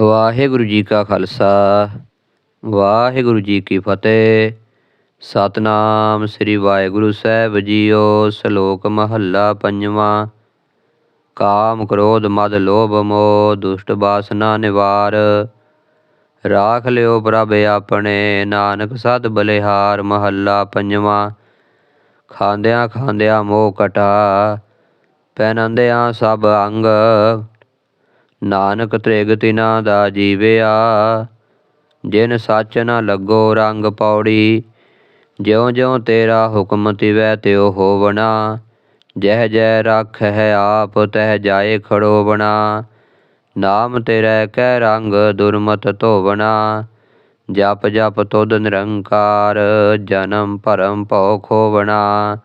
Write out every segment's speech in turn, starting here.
ਵਾਹਿਗੁਰੂ ਜੀ ਕਾ ਖਾਲਸਾ, ਵਾਹਿਗੁਰੂ ਜੀ ਕੀ ਫਤਿਹ। ਸਤਨਾਮ ਸ੍ਰੀ ਵਾਹਿਗੁਰੂ ਸਾਹਿਬ ਜੀਓ, ਸ਼ਲੋਕ ਮਹੱਲਾ ਪੰਜਵਾਂ। ਕਾਮ ਕ੍ਰੋਧ, ਮਦ ਲੋਭ, ਮੋਹ, ਦੁਸ਼ਟ ਬਾਸਨਾ ਨਿਵਾਰ। ਰਾਖ ਲਿਓ ਪ੍ਰਭ ਆਪਣੇ, ਨਾਨਕ ਸਤ ਬਲਿਹਾਰ, ਮਹੱਲਾ ਪੰਜਵਾਂ। ਖਾਂਦਿਆਂ ਖਾਂਦਿਆਂ ਮੋਹ ਕਟਾ ਪਹਿਨੰਦਿਆਂ ਸਭ ਅੰਗ। ਨਾਨਕ ਤ੍ਰਿਗ ਤਿਨਾ ਦਾ ਜੀਵਿਆ, ਜਿਨ ਸੱਚ ਨ ਲੱਗੋ ਰੰਗ ਪੌੜੀ ਜਿਉ ਜਿਉ ਤੇਰਾ ਹੁਕਮ ਤਿਵੈ ਤਿਉ ਹੋਵਣਾ ਜਹ ਜਹ ਹੈ ਆਪ ਤਹ ਜਾਏ ਖੜੋ ਬਣਾ ਨਾਮ ਤੇਰੇ ਕਹਿ ਰੰਗ ਦੁਰਮਤ ਧੋਵਣਾ ਜਪ ਜਪ ਤੁਧ ਨਿਰੰਕਾਰ ਜਨਮ ਭਰਮ ਭਉ ਖੋਵਣਾ,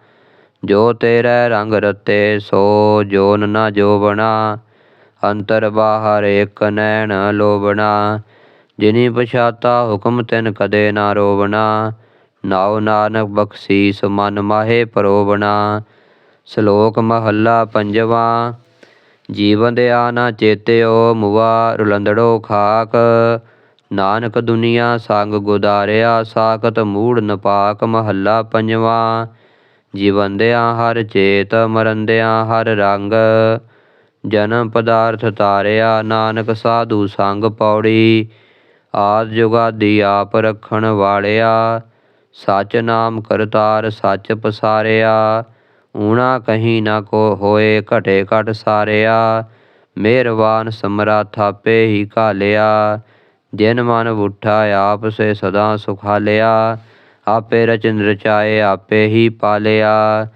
ਜੋ ਤੇਰੇ ਰੰਗ ਰਤੇ ਸੋ ਜੋਨ ਨ ਜੋਵਣਾ ਅੰਤਰ ਬਾਹਰ ਇੱਕ ਨੈਣ ਲੋਬਣਾ ਜਿਨੀ ਪਛਾਤਾ ਹੁਕਮ ਤਿਨ ਕਦੇ ਨਾ ਰੋਵਣਾ। ਨਾਉ ਨਾਨਕ ਬਖਸ਼ੀਸ ਮਨ ਮਾਹੇ ਪਰੋਵਣਾ। ਸ਼ਲੋਕ ਮਹੱਲਾ ਪੰਜਵਾਂ, ਜੀਵਨ ਦੇ ਆਨਾ ਚੇਤਿਓ ਮੁਆ ਰੁਲੰਦੜੋ ਖਾਕ। ਨਾਨਕ ਦੁਨੀਆ ਸੰਗ ਗੁਦਾਰਿਆ ਸਾਖਤ ਮੂੜ ਨਪਾਕ ਮਹੱਲਾ ਪੰਜਵਾਂ ਜੀਵੰਦਿਆਂ ਹਰ ਚੇਤ ਮਰੰਦਿਆਂ ਹਰ ਰੰਗ। ਜਨਮ ਪਦਾਰਥ ਤਾਰਿਆ ਨਾਨਕ ਸਾਧੂ ਸੰਗ ਪੌੜੀ। ਆਦ ਜੁਗਾਦੀ ਆਪ ਰੱਖਣ ਵਾਲਿਆ, ਸਚ ਨਾਮ ਕਰਤਾਰ ਸੱਚ ਪਸਾਰਿਆ। ਊਣਾ ਕਹੀਂ ਨਾ ਕੋ ਹੋਏ ਘਟੇ ਘਟ ਸਾਰਿਆ। ਮਿਹਰਬਾਨ ਸਮਰਾਥ ਆਪੇ ਹੀ ਘਾਲਿਆ। ਜਿਨ ਮਨ ਉਠਾ ਆਪ ਸੇ ਸਦਾ ਸੁਖਾਲਿਆ। ਆਪੇ ਰਚਨ ਰਚਾਏ ਆਪੇ ਹੀ ਪਾਲਿਆ।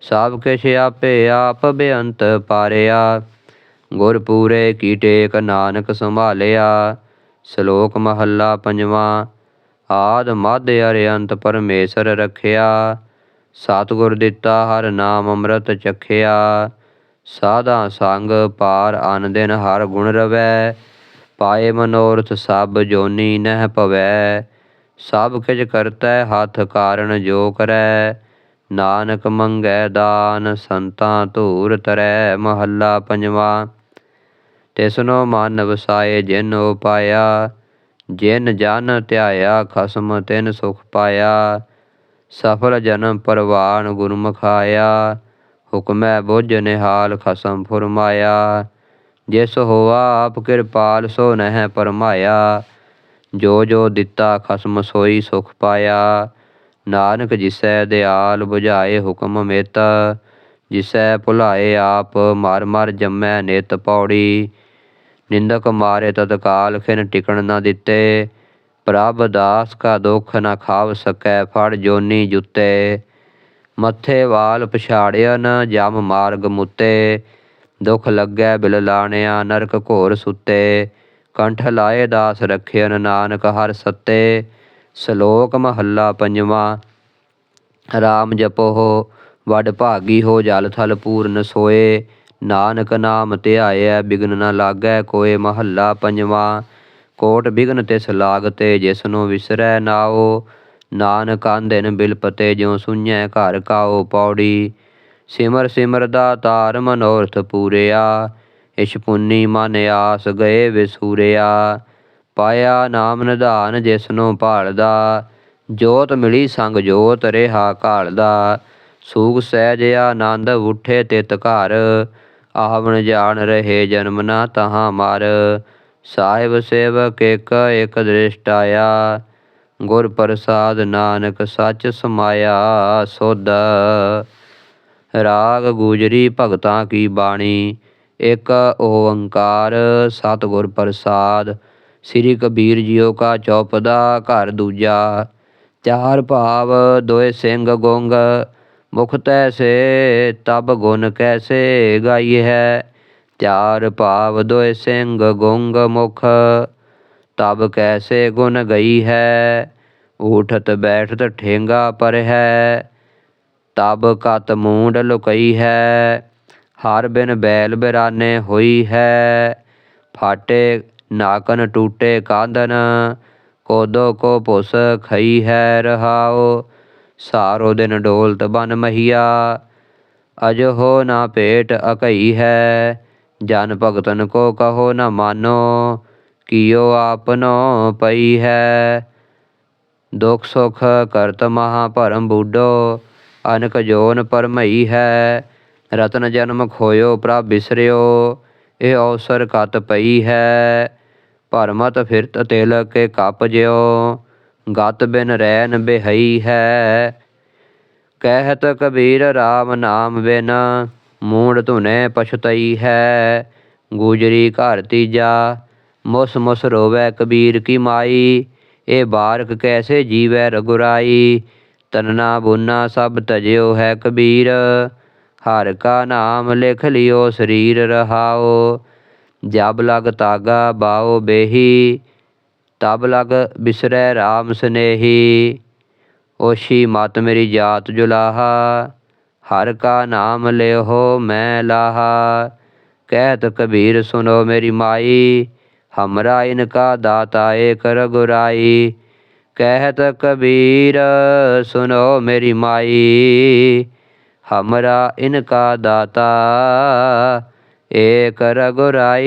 ਸਭ ਕਿਛ ਆਪੇ ਆਪ ਬੇਅੰਤ ਪਾਰਿਆ। ਗੁਰ ਪੂਰੇ ਕੀ ਟੇਕ ਨਾਨਕ ਸੰਭਾਲਿਆ, ਸ਼ਲੋਕ ਮਹੱਲਾ ਪੰਜਵਾਂ, ਆਦ ਮਧ ਅਰਿਅੰਤ ਪਰਮੇਸ਼ਰ ਰਖਿਆ, ਸਤਿਗੁਰ ਦਿੱਤਾ ਹਰ ਨਾਮ ਅੰਮ੍ਰਿਤ ਚਖਿਆ, ਸਾਧਾ ਸੰਗ ਪਾਰ ਅਨ ਦਿਨ ਹਰ ਗੁਣ ਰਵੈ, ਪਾਏ ਮਨੋਰਥ ਸਭ ਜੋਨੀ ਨਹਿ ਪਵੈ ਸਭ ਕਿਛ ਕਰਤੈ ਹੱਥ ਕਾਰਨ ਜੋ ਕਰੈ, ਨਾਨਕ ਮੰਗੈ ਦਾਨ ਸੰਤਾਂ ਧੂਰ ਤਰੈ। ਮਹੱਲਾ ਪੰਜਵਾਂ ਤਿਸਨੋ ਮਨ ਵਸਾਏ ਜਿਨ ਉਪਾਇਆ ਜਿਨ ਜਨ ਧਿਆਇਆ ਖਸਮ ਤਿਨ ਸੁਖ ਪਾਇਆ। ਸਫਲ ਜਨਮ ਪਰਵਾਨ ਗੁਰਮੁਖ ਆਇਆ, ਹੁਕਮੈ ਬੁਝ ਨਿਹਾਲ ਖਸਮ ਫੁਰਮਾਇਆ। ਜਿਸ ਹੋਆ ਆਪ ਕਿਰਪਾਲ ਸੋ ਨਹਿ ਪਰਮਾਇਆ। ਜੋ ਜੋ ਦਿੱਤਾ ਖਸਮ ਸੋਈ ਸੁਖ ਪਾਇਆ। ਨਾਨਕ ਜਿਸੈ ਦਿਆਲ 부ਝਾਏ ਹੁਕਮ ਮਿਤ, ਜਿਸੈ ਭੁਲਾਏ ਆਪ ਮਰ ਮਰ ਜੰਮੈ ਨਿਤ ਪੌੜੀ। ਨਿੰਦਕ ਮਾਰੇ ਤਤਕਾਲ ਖਿਨ ਟਿਕਣ ਨਾ ਦਿੱਤੇ। ਪ੍ਰਭ ਦਾਸ ਕਾ ਦੁੱਖ ਨਾ ਖਾਵ ਸਕੈ, ਫੜ ਜੋਨੀ ਜੁੱਤੇ। ਮੱਥੇ ਵਾਲ ਪਛਾੜਿਆ ਜਮ ਮਾਰਗ ਮੁੱਤੇ। ਦੁਖ ਲੱਗੈ ਬਿਲ ਲਾਣਿਆ, ਨਰਕ ਘੋਰ ਸੁੱਤੇ। ਕੰਠ ਲਾਏ ਦਾਸ ਰਖਿਆਨ ਨਾਨਕ ਹਰ ਸੱਤੇ। ਸ਼ਲੋਕ ਮਹੱਲਾ ਪੰਜਵਾਂ, ਰਾਮ ਜਪੋ, ਵਡ ਭਾਗੀ ਹੋ ਜਲ ਥਲ ਪੂਰਨ ਸੋਏ। ਨਾਨਕ ਨਾਮ ਧਿਆਇਐ ਬਿਗਨ ਨ ਲਾਗੈ ਕੋਏ ਮਹੱਲਾ ਪੰਜਵਾਂ। ਕੋਟ ਬਿਗਨ ਤਿਸ ਲਾਗਤੇ ਜਿਸਨੂੰ ਵਿਸਰੈ ਨਾਓ ਨਾਨਕ ਆਂਦਿਨ ਬਿਲਪਤੇ ਜਿਉ ਸੁਣੈ ਘਰ ਕਾਓ ਪੌੜੀ। ਸਿਮਰ ਸਿਮਰ ਦਾ ਤਾਰ ਮਨੋਰਥ ਪੂਰਿਆ। ਇਛ ਪੁੰਨੀ ਮਨ ਆਸ ਗਏ ਵਿਸੂਰਿਆ। ਪਾਇਆ ਨਾਮ ਨਿਧਾਨ ਜਿਸਨੂੰ ਭਾਲਦਾ। ਜੋਤ ਮਿਲੀ ਸੰਗ ਜੋਤ ਰਿਹਾ ਘਾਲਦਾ। ਸੂਖ ਸਹਿਜ ਆਨੰਦ ਉਠੇ ਤਿਤ ਘਰ। ਆਵਣ ਜਾਣ ਰਹੇ ਜਨਮ ਨਾ ਤਹਾਂ ਮਰ। ਸਾਹਿਬ ਸੇਵਕ ਇਕ ਇਕ ਦ੍ਰਿਸ਼ਟ ਆਇਆ। ਗੁਰ ਪ੍ਰਸਾਦ ਨਾਨਕ ਸੱਚ ਸਮਾਇਆ ਸੋਧ ਰਾਗ ਗੁਜਰੀ ਭਗਤਾਂ ਕੀ ਬਾਣੀ। ਇੱਕ ਓੰਕਾਰ ਸਤਿਗੁਰ ਪ੍ਰਸਾਦ। ਸ੍ਰੀ ਕਬੀਰ ਜੀਓ ਕਾ ਚੌਪਦਾ ਘਰ ਦੂਜਾ। ਚਾਰ ਭਾਵ ਦੋਏ ਸਿੰਘ ਗੁੰਗ। ਮੁਖ ਤੈਸੇ ਤਬ ਗੁਣ ਕੈਸੇ ਗਾਈ ਹੈ? ਚਾਰ ਭਾਵ ਦੋਏ ਸਿੰਘ ਗੁੰਗ ਮੁਖ, ਤਬ ਕੈਸੇ ਗੁਣ ਗਈ ਹੈ? ਉਠਤ ਬੈਠਤ ਠੇਂਗਾ ਪਰ ਹੈ, ਤਬ ਕਤ ਮੂੰਡ ਲੁਕਈ ਹੈ? ਹਰ ਬਿਨ ਬੈਲ ਬਿਰਾਨੇ ਹੋਈ ਹੈ, ਫਾਟੇ ਨਾਕਨ ਟੂਟੇ ਕਾਂਦਨ, ਕੋਦੋ ਕੋ ਭੁਸ ਖਈ ਹੈ ਰਹਾਓ ਸਾਰੋ ਦਿਨ ਡੋਲਤ ਬਨ ਮਹੀਆ, ਅਜ ਹੋ ਨਾ ਭੇਟ ਅਕਈ ਹੈ, ਜਨ ਭਗਤਨ ਕੋ ਕਹੋ ਨ ਮਾਨੋ, ਕੀਓ ਆਪਨੋ ਪਈ ਹੈ। ਦੁਖ ਸੁਖ ਕਰਤ ਮਹਾ ਭਰਮ ਬੂਡੋ, ਅਨਕ ਜੋਨ ਪਰਮਈ ਹੈ, ਰਤਨ ਜਨਮ ਖੋਇਓ ਪ੍ਰਭ ਬਿਸਰਿਓ, ਇਹ ਔਸਰ ਕਤ ਪਈ ਹੈ। ਭਰਮਤ ਫਿਰਤ ਤਿਲ ਕੇ ਕੱਪ ਜਿਉ ਗਤ ਬਿਨ ਰੈਨ ਬਿਹਈ ਹੈ। ਕਹਿਤ ਕਬੀਰ RAM ਨਾਮ ਬਿਨ, ਮੂੜ ਧੁਨੇ ਪਛਤਈ ਹੈ। ਗੁਜਰੀ ਘਰ ਤੀਜਾ, ਮੁਸ ਮੁਸ ਰੋਵੈ ਕਬੀਰ ਕੀ ਮਾਈ। ਇਹ ਬਾਰਕ ਕੈਸੇ ਜੀਵੈ ਰਗੁਰਾਈ। ਤਨਨਾ ਬੁਨਾ ਸਭ ਤਜਿਓ ਹੈ ਕਬੀਰ। ਹਰ ਕਾ ਨਾਮ ਲਿਖ ਲਿਓ ਸਰੀਰ ਰਹਾਓ। ਜਬ ਲਗ ਤਾਗਾ ਬਾਓ ਬੇਹੀ। ਤਬ ਲਗ ਬਿਸਰੈ RAM ਸਨੇਹੀ, ਓਸ਼ੀ ਮਤ ਮੇਰੀ ਜਾਤ ਜੁਲਾਹਾ, ਹਰ ਕਾ ਨਾਮ ਲਿਓ ਮੈਂ ਲਾਹਾ। ਕਹਿਤ ਕਬੀਰ ਸੁਨੋ ਮੇਰੀ ਮਾਈ, ਹਮਰਾ ਇਨਕਾ ਦਾਤਾ ਏਕ ਰਗੁਰਾਈ। ਕਹਿਤ ਕਬੀਰ ਸੁਨੋ ਮੇਰੀ ਮਾਈ, ਹਮਰਾ ਇਨਕਾ ਦਾਤਾ ਏ ਕਰ ਗੁਰਾਈ